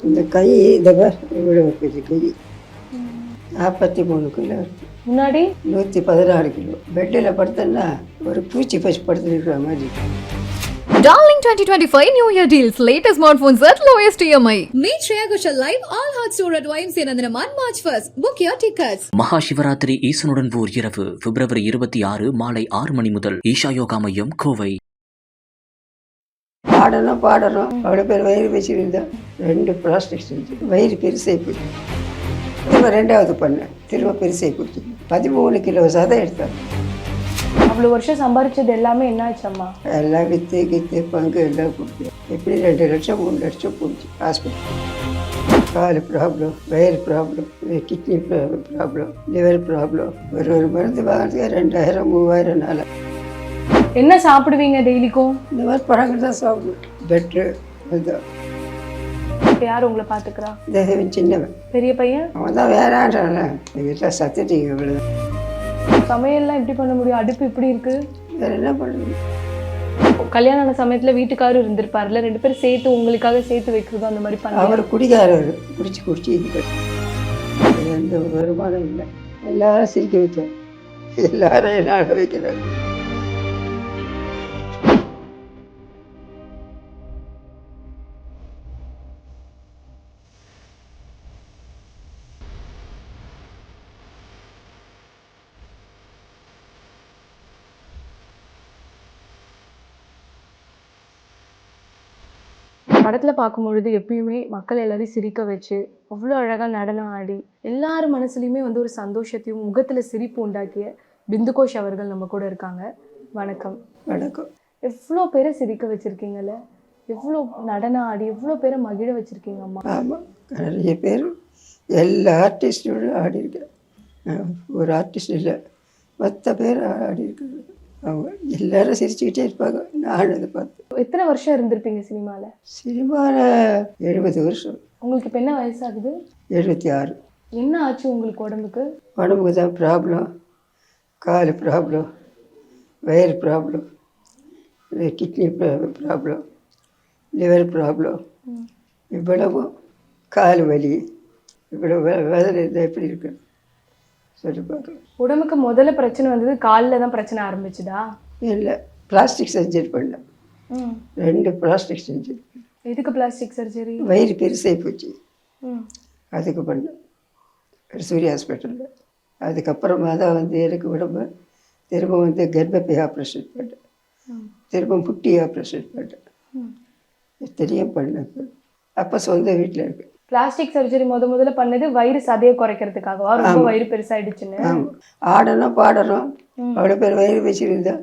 இந்த கை பார் இவ்வளோ இருக்குது கை நாற்பத்தி மூணு கிலோ இருக்கு முன்னாடி நூற்றி பதினாறு கிலோ பெட்டில் படுத்தேன்னா ஒரு பூச்சி பச்சு படுத்துருக்கிற மாதிரி Darling 2025 New Year deals. Latest smartphones at lowest EMI. Meet Shreya Ghoshal live all hot store at YMCA Nandanaman March 1st. Book your tickets. மகா சிவராத்திரி ஈசனுடன் ஓர் இரவு பிப்ரவரி இருபத்தி ஆறு மாலை ஆறு மணி முதல் ஈஷா யோகா மையம் கோவை பாடணும் பாடணும். அவ்வளோ பேர் வயிறு வச்சுருந்தா ரெண்டு பிளாஸ்டிக் செஞ்சு வயிறு பெருசாகி போச்சு. திரும்ப ரெண்டாவது பண்ணேன் திரும்ப பெருசாகி போச்சு. பதிமூணு கிலோ சதம் எடுத்தேன் அவ்வளோ வருஷம் சம்பாரிச்சது எல்லாமே என்னாச்சு அம்மா? எல்லாம் விற்று கித்து பங்கு எல்லாம் கொடுத்து. எப்படி ரெண்டு லட்சம் மூணு லட்சம் போச்சு ஹாஸ்பிட்டல் கால் ப்ராப்ளம் வயிறு problem kidney problem liver problem ஒரு ஒரு மருந்து வாங்குறதுக்கு ரெண்டாயிரம் மூவாயிரம் நாலாயிரம். என்ன சாப்பிடுவீங்க டெய்லிக்கும்? இந்த மாதிரி பழங்கள் தான் சாப்பிடுவோம் பெட்ரு அதுதான் இப்போ யார் உங்களை பார்த்துக்கிறா? தேவன் சின்னவன். பெரிய பையன்? அவன் தான் வேறான்றான்ல எங்கள் வீட்டில் சத்துட்டீங்க இவ்வளோதான் சமையல்லாம் எப்படி பண்ண முடியும்? அடுப்பு இப்படி இருக்கு? வேறு என்ன பண்ணுறது கல்யாணம் ஆன சமயத்துல வீட்டுக்காரரும் இருந்திருப்பாருல ரெண்டு பேரும் சேர்த்து உங்களுக்காக சேர்த்து வைக்கிறதும் அந்த மாதிரி பண்ண அவர் குடிக்காரர் குடிச்சு குடிச்சு இது எந்த ஒரு வருமானம் இல்லை. எல்லாரும் சிரிக்க வைத்தேன் எல்லாரும் என்ன வைக்கிறாங்க படத்துல பார்க்கும்பொழுது எப்பயுமே மக்கள் எல்லாரையும் சிரிக்க வச்சு அவ்வளோ அழகா நடனம் ஆடி எல்லார் மனசுலையுமே வந்து ஒரு சந்தோஷத்தையும் முகத்துல சிரிப்பு உண்டாக்கிய பிந்துகோஷ் அவர்கள் நம்ம கூட இருக்காங்க. வணக்கம். வணக்கம். எவ்வளோ பேரை சிரிக்க வச்சிருக்கீங்கல்ல? எவ்வளோ நடனம் ஆடி எவ்வளோ பேரை மகிழ வச்சிருக்கீங்க அம்மா? ஆமாம் நிறைய பேர் எல்லா ஆர்டிஸ்டோட ஆடி இருக்கேன் அஹ் ஒரு ஆர்டிஸ்ட் இல்லை மற்ற பேர் ஆடி இருக்காங்க. அவங்க எல்லாரும் சிரிச்சுக்கிட்டே இருப்பாங்க. நான் அதை பார்த்து. எத்தனை வருஷம் இருந்திருப்பீங்க சினிமால? சினிமாவில் எழுபது வருஷம். உங்களுக்கு இப்போ என்ன வயசாகுது? எழுபத்தி ஆறு. என்ன ஆச்சு உங்களுக்கு உடம்புக்கு? உடம்புக்கு தான் ப்ராப்ளம் கால் ப்ராப்ளம் வயிறு problem kidney problem liver problem இவ்வளவும் கால் வலி. இவ்வளவு வே- வேதனை எப்படி இருக்கு? சொல்லி பார்க்கலாம் உடம்புக்கு முதல்ல பிரச்சனை வந்தது காலில் தான் பிரச்சனை ஆரம்பிச்சுதா? இல்லை பிளாஸ்டிக் சர்ஜரி பண்ணேன் ம். ரெண்டு பிளாஸ்டிக் சர்ஜரி. எதுக்கு பிளாஸ்டிக் சர்ஜரி? வயிறு பெருசாகி போச்சு. அதுக்கு பண்ணேன். சூரிய ஹாஸ்பிட்டலில். அதுக்கப்புறமா தான் வந்து எனக்கு உடம்பு திரும்ப வந்து கர்ப்பப்பை ஆப்ரேஷன் பண்ணேன். திரும்ப புட்டி ஆப்ரேஷன் பண்ணேன். ம். இத்தனையும் பண்ணேன் அப்போ சொந்த வீட்டில் இருக்கு. பிளாஸ்டிக் சர்ஜரி முத முதல்ல பண்ணது வயிறு சதையை குறைக்கிறதுக்காகவா? ரொம்ப வயிறு பெருசாயிடுச்சுன்னு. ஆடணும் பாடணும். அவ்வளோ பேர் வயிறு வச்சுருந்தா.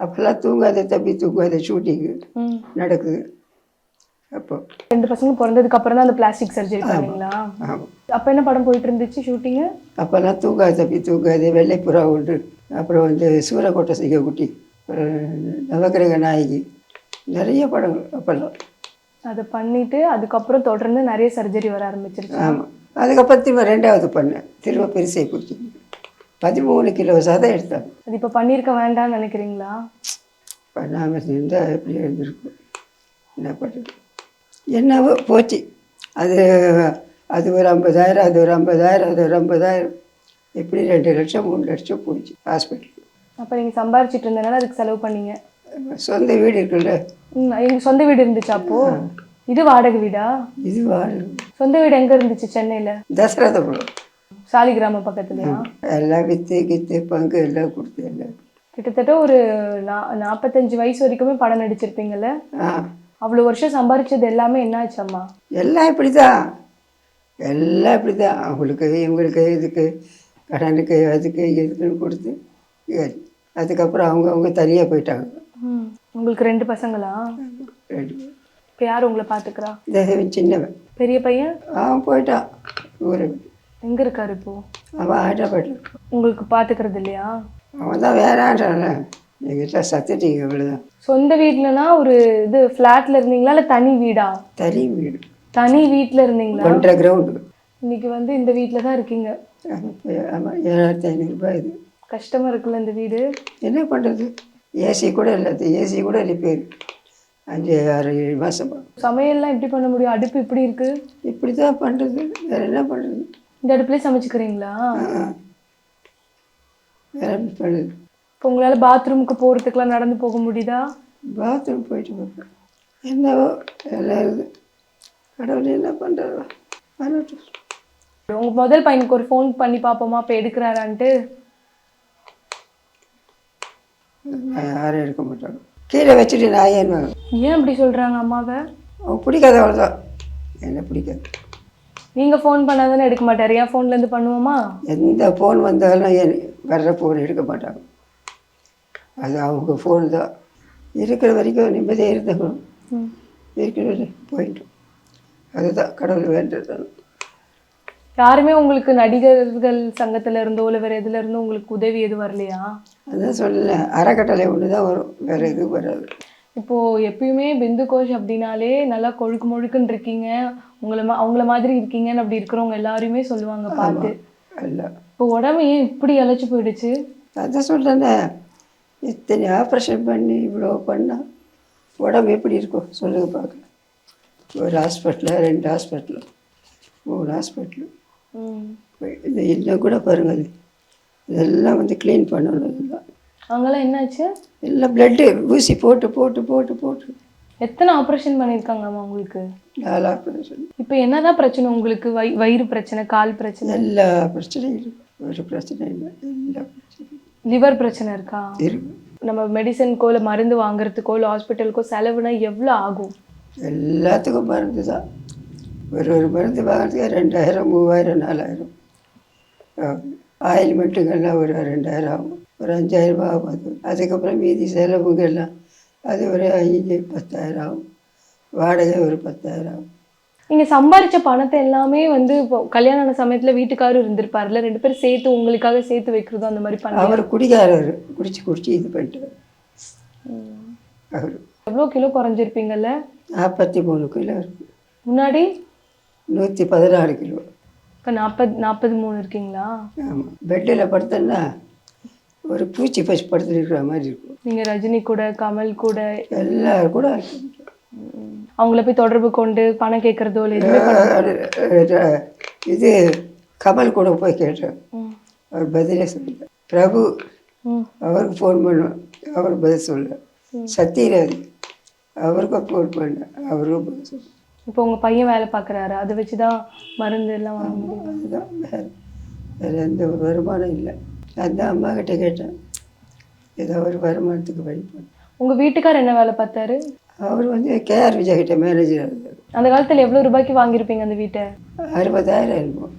அப்போல்லாம் தூங்காத தப்பி தூங்காத ஷூட்டிங்கு. நடக்குது. அப்போ. ரெண்டு பசங்க பிறந்ததுக்கு அப்புறம் தான் அந்த பிளாஸ்டிக் சர்ஜரி பண்ணீங்களா? அப்ப என்ன படம் போயிட்டு இருந்துச்சு ஷூட்டிங்கு அப்போல்லாம் தூங்காத தப்பி தூங்காத வெள்ளைப்புறா உண்டு அப்புறம் வந்து சூரக்கோட்டை சிங்கக்குட்டி. நவக்கிரக நாயகி. நிறைய படங்கள் அப்போல்லாம். அதை பண்ணிட்டு அதுக்கப்புறம் தொடர்ந்து நிறைய சர்ஜரி வர ஆரம்பிச்சிருச்சு. ஆமாம் அதுக்கப்புறம் திரும்ப ரெண்டாவது பண்ணேன். திரும்ப பெருசாகி போச்சு பதிமூணு கிலோ சதம் எடுத்தாங்க அது இப்போ பண்ணியிருக்க வேண்டாம்னு நினைக்கிறீங்களா? பண்ணாமல் இருந்தால் எப்படி இருந்திருக்கும்? என்ன பண்ணுறது என்னவோ போச்சு. அது அது ஒரு ஐம்பதாயிரம் அது ஒரு ஐம்பதாயிரம் அது ஒரு ஐம்பதாயிரம். எப்படி ரெண்டு லட்சம் மூணு லட்சம் போச்சு ஹாஸ்பிட்டல். அப்ப நீங்க சம்பாரிச்சிட்டு இருந்தனால அதுக்கு செலவு பண்ணீங்க. சொந்த வீடு இருக்குல்ல. எங்க சொந்த வீடு இருந்துச்சு அப்போ? இது வாடகை வீடா? இது வாழ சொந்த வீடு எங்க இருந்துச்சு சென்னையில? தசரதபுரம். சாலிகிராம பக்கத்துலயா எல்லாம் விற்று கித்து பங்கு எல்லாம் கொடுத்து எல்லாம். கிட்டத்தட்ட ஒரு நாற்பத்தஞ்சு வயசு வரைக்குமே படம் நடிச்சிருப்பீங்கல்ல? ஆ. அவ்வளவு வருஷம் சம்பாரிச்சது எல்லாமே என்னாச்சு அம்மா? எல்லாம் இப்படி தான் எல்லாம் இப்படி தான் அவங்களுக்கு இவங்களுக்கு இதுக்கு கடனுக்கு அதுக்கு இதுக்குன்னு கொடுத்து. அதுக்கப்புறம் அவங்க அவங்க தனியாக போயிட்டாங்க. ம். உங்களுக்கு ரெண்டு பசங்களா. இப்போ யார் உங்களை பாத்துக்கிறா? தேவன் சின்னவன். பெரிய பையன்? அவன் போயிட்டான் ஊரை விட்டு. எங்க இருக்காரு இப்போ? அவன் இருக்கான் உங்களுக்கு பாத்துக்கிறது இல்லையா? அவன் தான் வேறான்றான்ல எங்கள் வீட்டில் சத்துட்டீங்க இவ்வளோதான் சொந்த வீட்லனா ஒரு இது ஃப்ளாட்ல இருந்தீங்களா இல்ல தனி வீடா? தனி வீடு. தனி வீட்ல இருந்தீங்களா? ஒன்றரை கிரவுண்டு இன்னைக்கு வந்து இந்த வீட்ல தான் இருக்கீங்க. ஆமாம் ஏழாயிரத்தி ஐநூறுரூபா இது. கஷ்டமா இருக்குல்ல இந்த வீடு? என்ன பண்ணுறது ஏசி கூட இல்லை ஏசி கூட ரிப்பேர் அஞ்சு ஆறு ஏழு மாதமா சமையல்லாம் எப்படி பண்ண முடியும்? அடுப்பு இப்படி இருக்கு? இப்படி தான் பண்ணுறது வேறு என்ன பண்ணுறது இந்த அடுப்புலேயே சமைச்சுக்கிறீங்களா? வேறு என்ன பண்ணுறது இப்போ உங்களால் பாத்ரூமுக்கு போகிறதுக்குலாம் நடந்து போக முடியுதா? பாத்ரூம் போயிட்டு பார்ப்பேன் என்னவோ எல்லாம் இருக்குது கடவுள் என்ன பண்ணுறதோ பண்ணட்டும் உங்கள் முதல் பையனுக்கு ஒரு ஃபோன் பண்ணி பார்ப்போமா இப்போ எடுக்கிறாரான்ட்டு. யாரும் எடுக்க மாட்டாங்க. கீழே வச்சுட்டு நான் ஏன் ஏன் அப்படி சொல்கிறாங்க அம்மாவை? அவன் பிடிக்காத அவ்வளோதான் என்ன பிடிக்காது. நீங்கள் ஃபோன் பண்ணாதானே எடுக்க மாட்டார்? ஏன் ஃபோன்லேருந்து பண்ணுவோமா? எந்த ஃபோன் வந்தாலும் என் வர்ற ஃபோன் எடுக்க மாட்டாங்க. அது அவங்க ஃபோன் தான். இருக்கிற வரைக்கும் நிம்மதியாக இருந்தவங்களும். இருக்கிற போயிட்டோம் அதுதான் கடவுள் வேண்டது யாருமே உங்களுக்கு நடிகர்கள் சங்கத்துல இருந்தோ இல்லை வேறு எதுல இருந்தோ உங்களுக்கு உதவி எதுவும் வரலையா? அதான் சொல்லல. அறக்கட்டளை ஒன்று தான் வரும். வேறு எதுவும் வராது. இப்போ எப்பயுமே பிந்து கோஷ் அப்படின்னாலே நல்லா கொழுக்கு முழுக்குன்னு இருக்கீங்க. உங்களை மா அவங்கள மாதிரி இருக்கீங்கன்னு அப்படி இருக்கிறவங்க எல்லாருமே சொல்லுவாங்க பார்த்து. இல்லை இப்போ உடம்பு ஏன் இப்படி அழைச்சி போயிடுச்சு? அதான் சொல்கிறேனே இத்தனை ஆப்ரேஷன் பண்ணி இவ்வளோ பண்ணால் உடம்பு எப்படி இருக்கும்? சொல்லுங்க பார்க்கலாம். ஒரு ஹாஸ்பிட்டலில் ரெண்டு ஹாஸ்பிட்டலு மூணு ஹாஸ்பிட்டலு ம். இந்த இன்னும் கூட பாருங்க அது. இதெல்லாம் வந்து க்ளீன் பண்ணணும் இதெல்லாம் அங்கெல்லாம் என்னாச்சு? எல்லாம் பிளட்டு ஊசி போட்டு போட்டு போட்டு போட்டு. எத்தனை ஆப்ரேஷன் பண்ணியிருக்காங்கம்மா உங்களுக்கு? நாலு ஆப்ரேஷன் இப்போ என்னதான் பிரச்சனை உங்களுக்கு? வை வயிறு பிரச்சனை கால் பிரச்சனை? எல்லா பிரச்சனையும் இருக்கு. ஒரு பிரச்சனை இல்லை எல்லா பிரச்சனையும் லிவர் பிரச்சனை இருக்கா? இருக்கு. நம்ம மெடிசனுக்கோ இல்லை மருந்து வாங்குறதுக்கோ இல்லை ஹாஸ்பிட்டலுக்கோ செலவுனா எவ்வளோ ஆகும்? எல்லாத்துக்கும் மருந்து தான். ஒரு ஒரு மருந்து வாங்குறதுக்கு ரெண்டாயிரம் மூவாயிரம் நாலாயிரம். ஆகும். ஆயில்மெண்ட்டுங்கெல்லாம் ஒரு ரெண்டாயிரம் ஆகும் ஒரு அஞ்சாயிரம் ரூபாய் ஆகும் அது அதுக்கப்புறம் மீதி செலவுங்கெல்லாம் அது ஒரு அஞ்சு பத்தாயிரம் ஆகும் வாடகை ஒரு பத்தாயிரம். ஆகும் நீங்க சம்பாரிச்ச பணத்தை எல்லாமே வந்து இப்போ கல்யாணம் ஆன சமயத்துல வீட்டுக்காரரும் இருந்திருப்பாருல்ல ரெண்டு பேரும் சேர்த்து உங்களுக்காக சேர்த்து வைக்கிறதும் அந்த மாதிரி பண்ணி அவர் குடிக்காரர் குடிச்சு குடிச்சு இது பண்ணிட்டு அவர். எவ்வளோ கிலோ குறைஞ்சிருப்பீங்கல்ல? நாற்பத்தி மூணு கிலோ இருக்கு. முன்னாடி? நூற்றி பதினாலு கிலோ. இப்போ நாற்பது நாற்பது மூணு இருக்கீங்களா? ஆமாம் பெட்டில் படுத்தேன்னா ஒரு பூச்சி பசி படுத்துருக்கிற மாதிரி இருக்கும். நீங்க ரஜினி கூட கமல் கூட. எல்லாரும் கூட அவங்கள போய் தொடர்பு கொண்டு பணம் கேட்கறதோ இல்லை எதுவுமே இது கமல் கூட போய் கேட்டேன். அவர் பதிலே சொல்லல. பிரபு. அவருக்கு ஃபோன் பண்ணோம் அவர் பதில் சொல்ல சத்யராஜ் அவருக்கும் ஃபோன் பண்ணேன். அவருக்கும் பதில் சொல்ல இப்போ உங்க பையன் வேலை பார்க்குறாரு. அதை வச்சு தான் மருந்து எல்லாம் வாங்க முடியும். அதுதான் வேறு வேறு எந்த ஒரு வருமானம் இல்லை. அந்த அம்மா கிட்ட கேட்டேன். ஏதோ ஒரு வருமானத்துக்கு வழி பண்ண உங்க வீட்டுக்கார் என்ன வேலை பார்த்தாரு? அவர் வந்து கேஆர் விஜய் கிட்ட மேனேஜர் இருந்தார் அந்த காலத்துல எவ்வளவு ரூபாய்க்கு வாங்கியிருப்பீங்க அந்த வீட்டை? அறுபதாயிரம் இருக்கும்.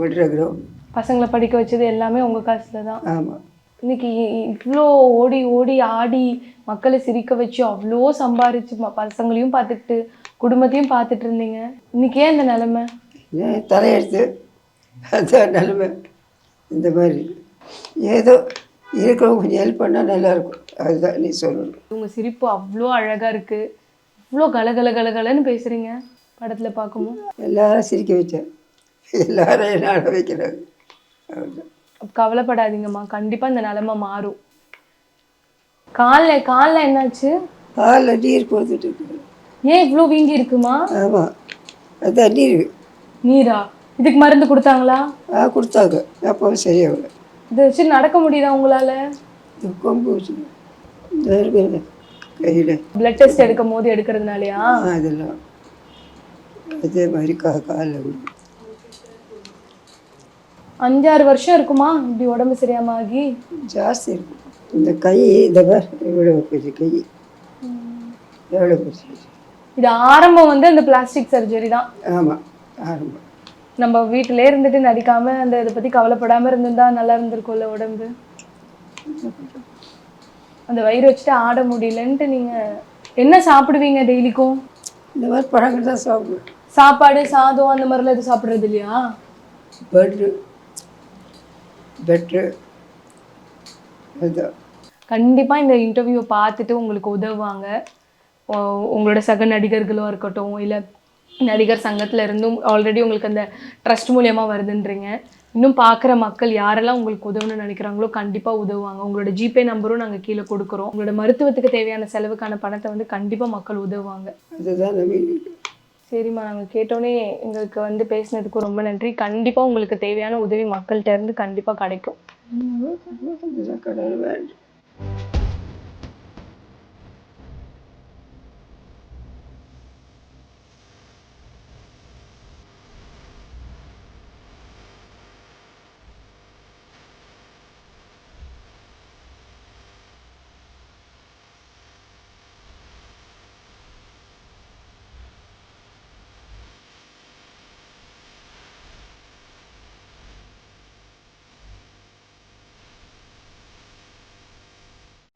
விடுற கிரௌண்ட் பசங்களை படிக்க வச்சது எல்லாமே உங்க காசுல தான் ஆமாம் இன்னைக்கு இ- இவ்ளோ ஓடி ஓடி ஆடி மக்களை சிரிக்க வச்சு அவ்வளோ சம்பாரிச்சு பசங்களையும் பார்த்துக்கிட்டு குடும்பத்தையும் பார்த்துட்டு இருந்தீங்க. இன்னைக்கு ஏன் இந்த நிலைமை? ஏன் தலையெடுத்து அதான் நிலைமை. இந்த மாதிரி. ஏதோ இருக்கிறவங்க கொஞ்சம் ஹெல்ப் பண்ணால் நல்லாயிருக்கும். அதுதான் நீ சொல்லணும். உங்க சிரிப்பு அவ்வளோ அழகா இருக்கு. இவ்வளோ கலகல கலகலன்னு பேசுறீங்க படத்துல பார்க்கும்போது. எல்லாரும் சிரிக்க வச்சேன் எல்லாரும் என்ன ஆட வைக்கிறாங்க அவ்வளோதான் கவலைப்படாதீங்கம்மா. கண்டிப்பா இந்த நிலைமை மாறும். காலில் காலில் என்னாச்சு? காலில் நீர் கொடுத்துட்டு இருக்கு ஏன் இவ்வளோ வீங்கி இருக்குமா? ஆமாம் அதான் நீர் நீரா? இதுக்கு மருந்து கொடுத்தாங்களா? ஆ கொடுத்தாங்க. அப்போ சரியாகல இதை வச்சு நடக்க முடியுதா உங்களால? இந்த கொம்பு வச்சு. இந்த கையில். பிளட் டெஸ்ட் எடுக்கும் போது எடுக்கிறதுனாலயா அதெல்லாம். அதே மாதிரி கா காலில் விடு அஞ்சாறு வருஷம் இருக்குமா? இப்படி உடம்பு சரியாம ஆகி? ஜாஸ்தி இருக்கும் இந்த கை இந்த பார் இவ்வளோ பெரிய கை. எவ்வளோ பெருசு இது ஆரம்பம் வந்து அந்த பிளாஸ்டிக் சர்ஜரி தான். ஆமாம் ஆரம்பம். நம்ம வீட்டிலே இருந்துட்டு நடிக்காம அந்த இதை பத்தி கவலைப்படாம இருந்திருந்தா நல்லா இருந்திருக்கும்ல உடம்பு. அந்த வயிறு வச்சுட்டு ஆட முடியலன்ட்டு நீங்க என்ன சாப்பிடுவீங்க டெய்லிக்கும்? இந்த மாதிரி பழங்கள் தான் சாப்பிடுவேன். சாப்பாடு சாதம் அந்த மாதிரிலாம் எதுவும் சாப்பிட்றது இல்லையா? பட்ரு பெட்ரு அதுதான். கண்டிப்பா இந்த இன்டர்வியூவை பார்த்துட்டு உங்களுக்கு உதவுவாங்க. உங்களோட சக நடிகர்களோ இருக்கட்டும் இல்ல நடிகர் சங்கத்துல இருந்தும் ஆல்ரெடி உங்களுக்கு அந்த ட்ரஸ்ட் மூலியமா வருதுன்றீங்க. இன்னும் பார்க்குற மக்கள் யாரெல்லாம் உங்களுக்கு உதவணும்னு நினைக்கிறாங்களோ கண்டிப்பாக உதவுவாங்க. உங்களோட ஜிபே நம்பரும் நாங்கள் கீழே கொடுக்குறோம். உங்களோட மருத்துவத்துக்கு தேவையான செலவுக்கான பணத்தை வந்து கண்டிப்பாக மக்கள் உதவுவாங்க. சரிம்மா நாங்கள் கேட்டோன்னே எங்களுக்கு வந்து பேசினதுக்கு ரொம்ப நன்றி. கண்டிப்பாக உங்களுக்கு தேவையான உதவி மக்கள்கிட்ட இருந்து கண்டிப்பாக கிடைக்கும்.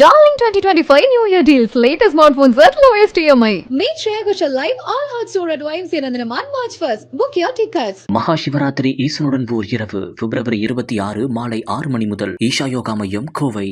அதுதான் கடவுள் வேண்டும் Darling 2025 New Year deals. Latest smartphones at lowest E EMI. Meet Shreya Ghoshal live all hearts tour at YMCA Nandanaman March 1st. Book your tickets. மகா சிவராத்திரி ஈசனுடன் ஓர் இரவு பிப்ரவரி இருபத்தி ஆறு மாலை ஆறு மணி முதல் ஈஷா யோகா மையம் கோவை